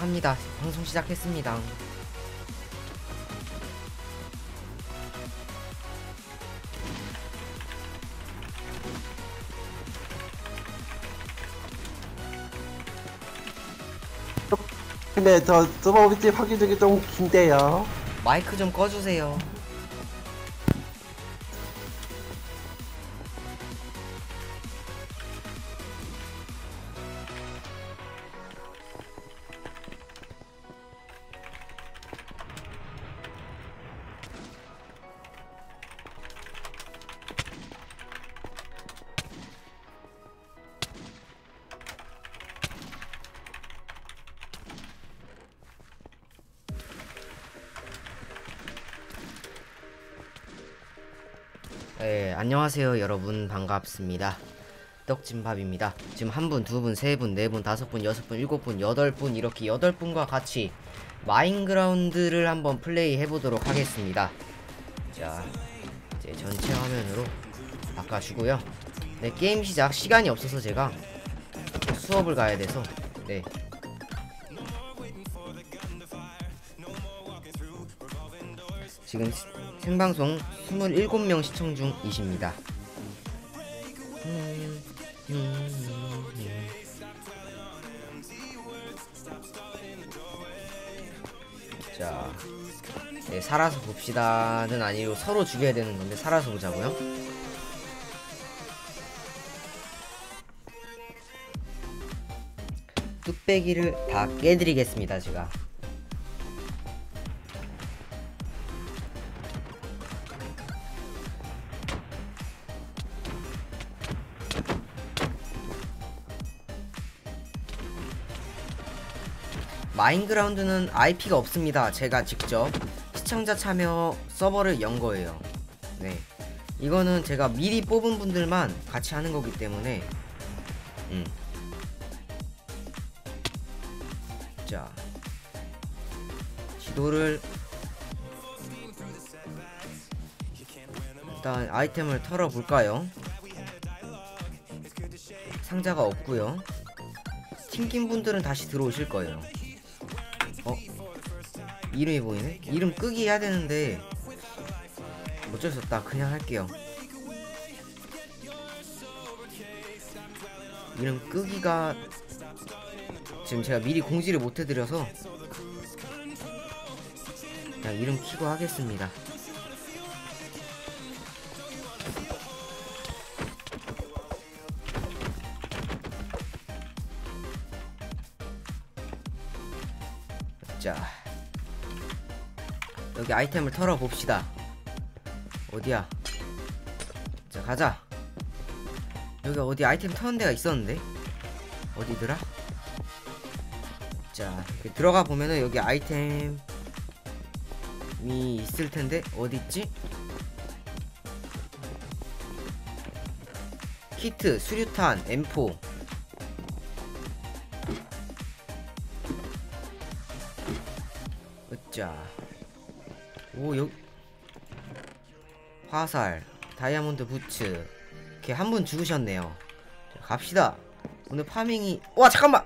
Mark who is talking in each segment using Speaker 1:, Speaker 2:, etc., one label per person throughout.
Speaker 1: 시작합니다. 방송 시작했습니다.
Speaker 2: 근데 저 서버 위치 확인되기 좀 긴데요.
Speaker 1: 마이크 좀 꺼주세요. 안녕하세요 여러분 반갑습니다. 떡진밥입니다. 지금 한 분, 두 분, 세 분, 네 분, 다섯 분, 여섯 분, 일곱 분, 여덟 분 이렇게 여덟 분과 같이 마인그라운드를 한번 플레이 해보도록 하겠습니다. 자, 이제 전체 화면으로 바꿔주고요. 네, 게임 시작 시간이 없어서 제가 수업을 가야 돼서 네. 지금 시- 생방송 27명 시청 중이십니다. 자, 네, 살아서 봅시다는 아니고 서로 죽여야 되는 건데 살아서 보자고요. 뚝배기를 다 깨드리겠습니다, 제가. 마인그라운드는 IP가 없습니다. 제가 직접 시청자 참여 서버를 연 거예요. 네. 이거는 제가 미리 뽑은 분들만 같이 하는 거기 때문에 음. 자. 지도를 일단 아이템을 털어 볼까요? 상자가 없고요. 튕긴 분들은 다시 들어오실 거예요. 어? 이름이 보이네? 이름 끄기 해야 되는데 어쩔 수 없다. 그냥 할게요. 이름 끄기가 지금 제가 미리 공지를 못 해드려서 그냥 이름 키고 하겠습니다. 여기 아이템을 털어 봅시다. 어디야? 자 가자. 여기 어디 아이템 터는 데가 있었는데? 어디더라? 자 이렇게 들어가 보면은 여기 아이템이 있을 텐데 어디 있지? 키트 수류탄 M4 으짜 오 여기 화살 다이아몬드 부츠. 이렇게 한 분 죽으셨네요. 자, 갑시다. 오늘 파밍이 와 잠깐만!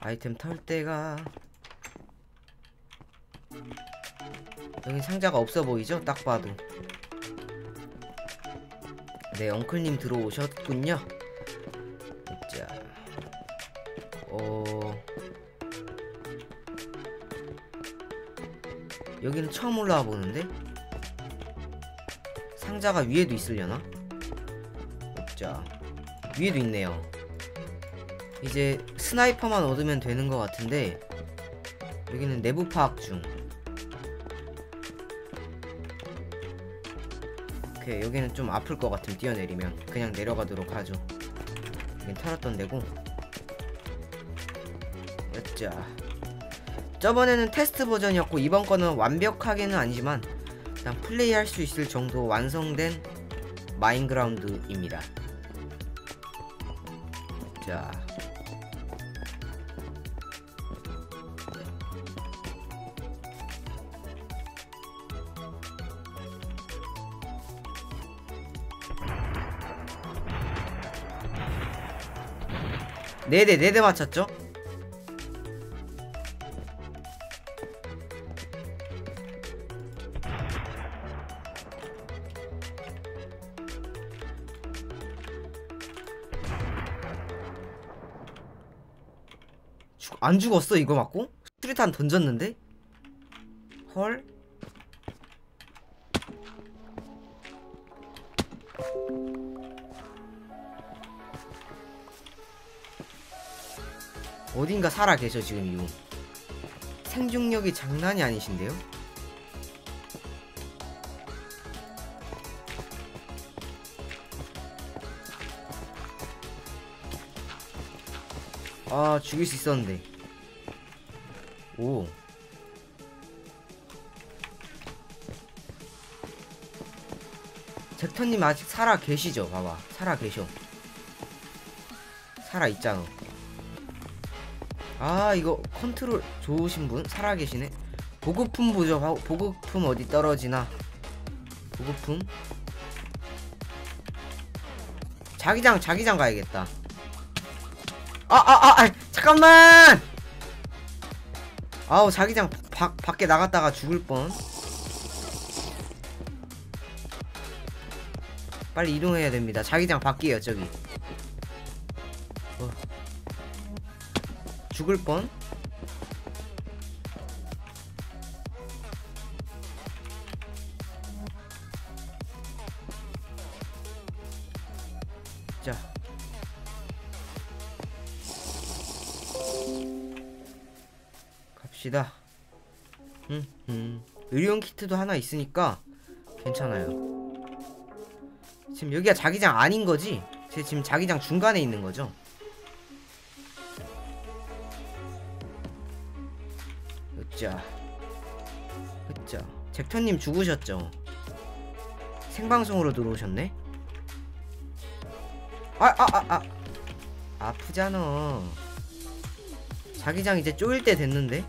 Speaker 1: 아이템 털 때가 여기 상자가 없어 보이죠? 딱 봐도. 네, 엉클님 들어오셨군요. 여기는 처음 올라와 보는데 상자가 위에도 있으려나? 자, 위에도 있네요. 이제 스나이퍼만 얻으면 되는 것 같은데 여기는 내부 파악 중. 오케이 여기는 좀 아플 것 같음 뛰어내리면 그냥 내려가도록 하죠 여긴 털었던 데고 자 저번에는 테스트 버전이었고 이번 거는 완벽하게는 아니지만 그냥 플레이할 수 있을 정도 완성된 마인그라운드입니다 자 네네네네 네 맞췄죠? 안 죽었어 이거 맞고? 수리탄 던졌는데? 헐? 어딘가 살아 계셔 지금 이분 생존력이 장난이 아니신데요? 아 죽일 수 있었는데 오. 잭터님 아직 살아 계시죠? 봐봐. 살아 계셔. 살아 있잖아. 아 이거 컨트롤 좋으신 분? 살아 계시네. 보급품 보죠. 바- 보급품 어디 떨어지나? 보급품? 자기장 자기장 가야겠다. 아 아 아 아, 잠깐만 아우 자기장 밖 밖에 나갔다가 죽을 뻔 빨리 이동해야 됩니다 자기장 밖이에요 저기 어. 죽을 뻔 자. 갑시다. 음, 음. 의료용 키트도 하나 있으니까 괜찮아요. 지금 여기가 자기장 아닌 거지? 제 지금 자기장 중간에 있는 거죠? 으짜. 으짜. 잭터님 죽으셨죠? 생방송으로 들어오셨네? 아, 아, 아, 아. 아프잖아. 자기장 이제 쪼일 때 됐는데?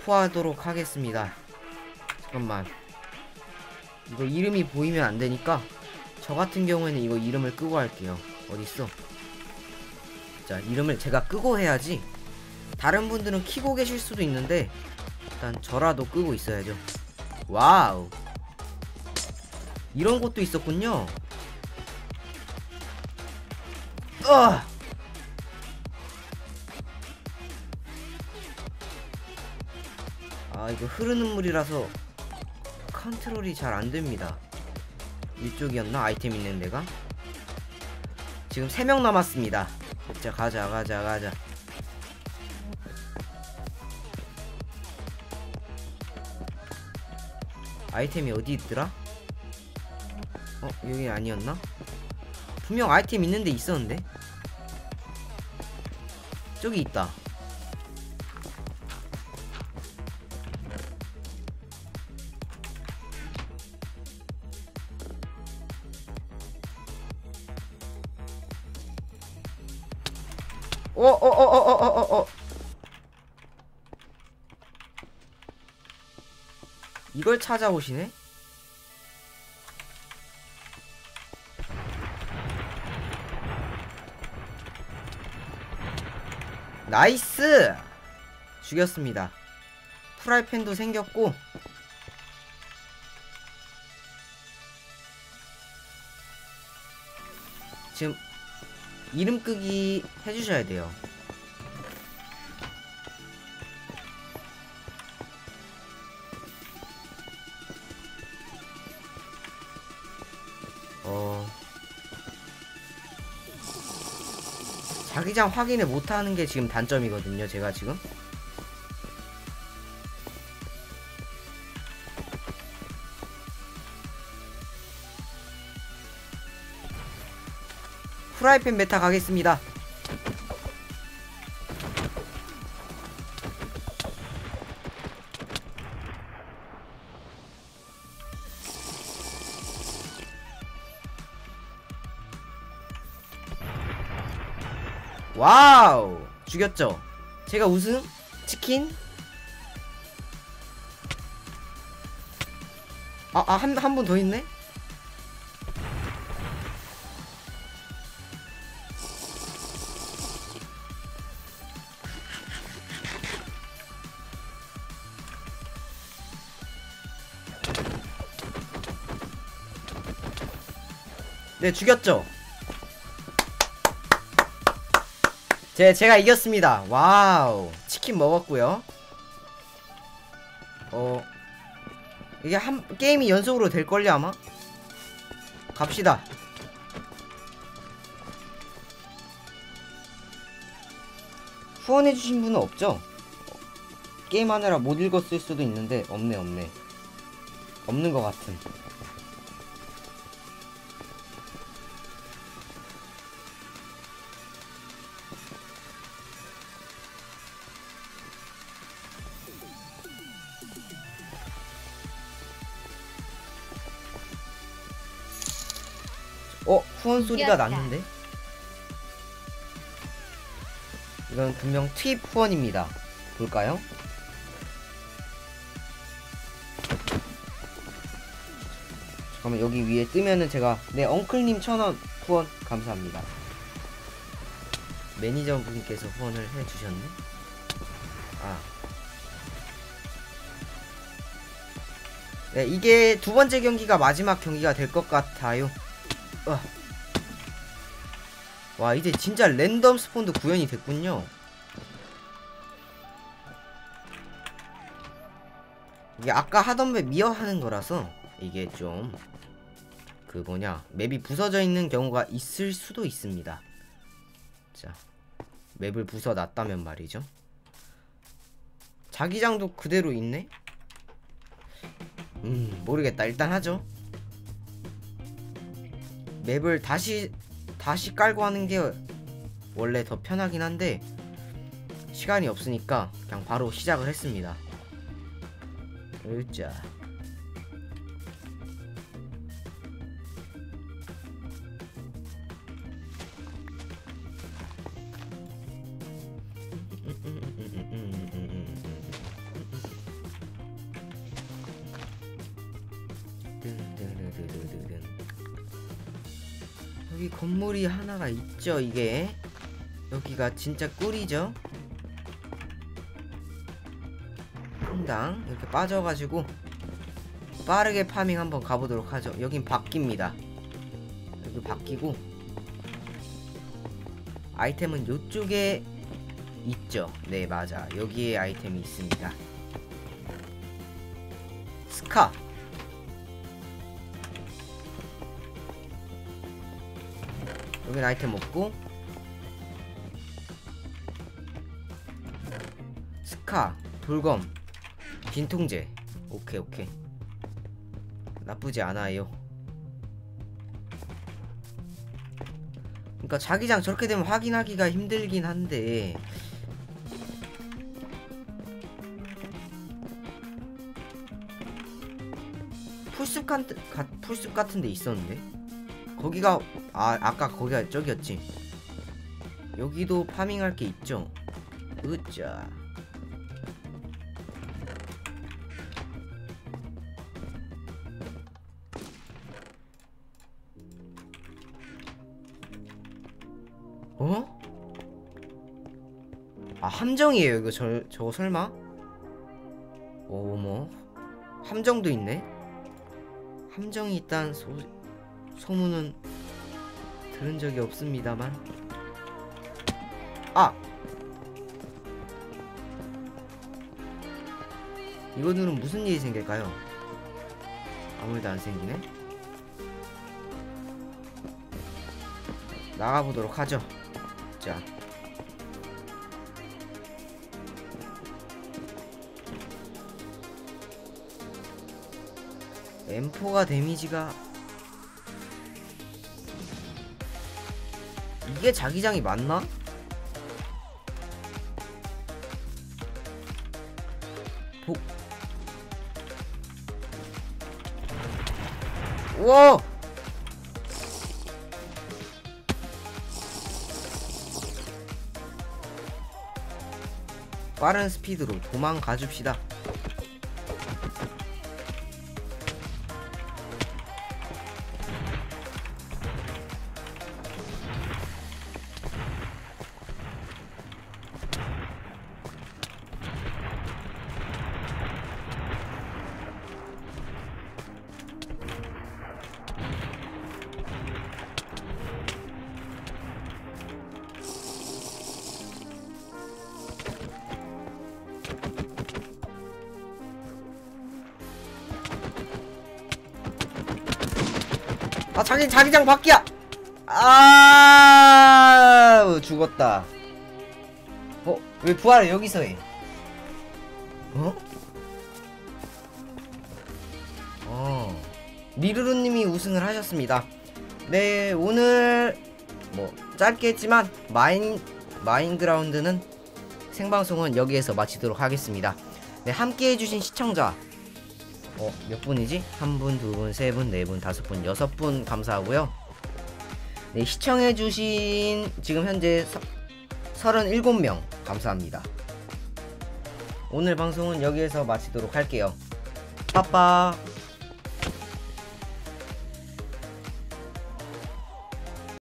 Speaker 1: 여포하도록 하겠습니다. 잠깐만. 이거 이름이 보이면 안 되니까 저 같은 경우에는 이거 이름을 끄고 할게요. 어딨어? 자, 이름을 제가 끄고 해야지. 다른 분들은 키고 계실 수도 있는데 일단 저라도 끄고 있어야죠. 와우. 이런 것도 있었군요. 어! 아, 이거 흐르는 물이라서 컨트롤이 잘 안 됩니다. 이쪽이었나? 아이템 있는 데가? 지금 3명 남았습니다. 자, 가자, 가자, 가자. 아이템이 어디 있더라? 어, 여기 아니었나? 분명 아이템 있는데 있었는데? 저기 있다. 어, 어, 어, 어, 어, 어, 어, 어. 이걸 찾아오시네? 나이스! 죽였습니다. 프라이팬도 생겼고, 지금 이름 끄기 해주셔야 돼요. 어. 자기장 확인을 못하는 게 지금 단점이거든요, 제가 지금. 프라이팬 메타 가겠습니다. 와우! 죽였죠? 제가 우승? 치킨? 아, 아, 한, 한 분 더 있네? 네, 죽였죠? 제, 제가 이겼습니다. 와우. 치킨 먹었고요 어, 이게 한, 게임이 연속으로 될걸요, 아마? 갑시다. 후원해주신 분은 없죠? 게임하느라 못 읽었을 수도 있는데, 없네, 없네. 없는 것 같은. 어? 후원 소리가. 났는데? 이건 분명 투입 후원입니다. 볼까요? 잠깐만 여기 위에 뜨면은 제가 네 엉클님 천원 후원 감사합니다. 매니저 분께서 후원을 해주셨네. 아. 네 이게 두 번째 경기가 마지막 경기가 될 것 같아요. 어. 와 이제 진짜 랜덤 스폰도 구현이 됐군요. 이게 아까 하던 맵 미어하는 거라서 이게 좀 그 뭐냐 맵이 부서져 있는 경우가 있을 수도 있습니다. 자 맵을 부숴놨다면 말이죠. 자기장도 그대로 있네? 음 모르겠다. 일단 하죠. 맵을 다시 다시 깔고 하는 게 원래 더 편하긴 한데 시간이 없으니까 그냥 바로 시작을 했습니다. 으짜. 건물이 하나가 있죠 이게. 여기가 진짜 꿀이죠? 한당. 이렇게 빠져가지고 빠르게 파밍 한번 가보도록 하죠. 여긴 바뀝니다. 여기 바뀌고 아이템은 요쪽에 있죠. 네 맞아. 여기에 아이템이 있습니다. 스카 여긴 아이템 없고. 스카 돌검 진통제. 오케이 오케이. 나쁘지 않아요. 그러니까 자기장 저렇게 되면 확인하기가 힘들긴 한데. 풀숲 같은 가, 풀숲 같은 데 있었는데 거기가 아 아까 거기가 저기였지. 여기도 파밍할 게 있죠. 으짜 어? 아 함정이에요 이거 저, 저거 설마? 어머. 함정도 있네? 함정이 있다는 소, 소문은 들은 적이 없습니다만 아! 이거들은 무슨 일이 생길까요? 아무 일도 안 생기네 나가보도록 하죠 자 M4가 데미지가 이게 자기장이 맞나? 복 우와! 빠른 스피드로 도망가 줍시다. 아 자기 자기장 밖이야. 아 죽었다. 어? 왜 부활을 여기서 해? 어? 어. 리루루님이 우승을 하셨습니다. 네 오늘 뭐 짧게 했지만 마인 마인그라운드는 생방송은 여기에서 마치도록 하겠습니다. 네 함께 해 주신 시청자 어, 몇 분이지? 한 분, 두 분, 세 분, 네 분, 다섯 분, 여섯 분 감사하고요. 네, 시청해주신 지금 현재 서, 37명 감사합니다. 오늘 방송은 여기에서 마치도록 할게요. 빠빠.